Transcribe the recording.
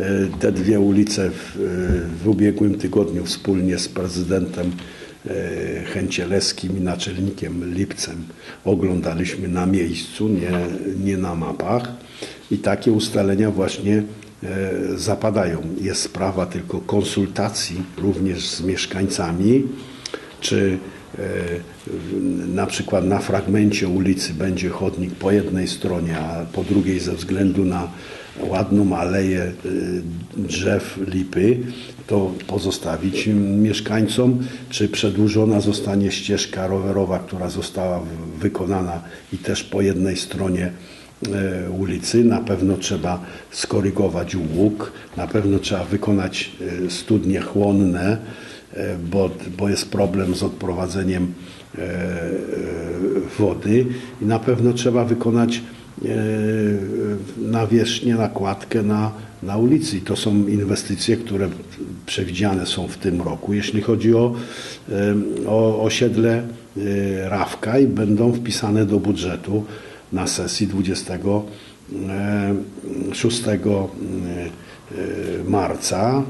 e, te dwie ulice w, w ubiegłym tygodniu wspólnie z prezydentem e, Chęcielewskim i naczelnikiem Lipcem oglądaliśmy na miejscu, nie, nie na mapach. I takie ustalenia właśnie e, zapadają. Jest sprawa tylko konsultacji również z mieszkańcami, czy e, na przykład na fragmencie ulicy będzie chodnik po jednej stronie, a po drugiej ze względu na ładną aleję e, drzew lipy, to pozostawić mieszkańcom, czy przedłużona zostanie ścieżka rowerowa, która została wykonana i też po jednej stronie e, ulicy. Na pewno trzeba skorygować łuk, na pewno trzeba wykonać e, studnie chłonne, e, bo, bo jest problem z odprowadzeniem e, e, wody i na pewno trzeba wykonać e, nawierzchnię, nakładkę na, na ulicy. I to są inwestycje, które przewidziane są w tym roku. Jeśli chodzi o, o osiedle Rawka i będą wpisane do budżetu na sesji 26 marca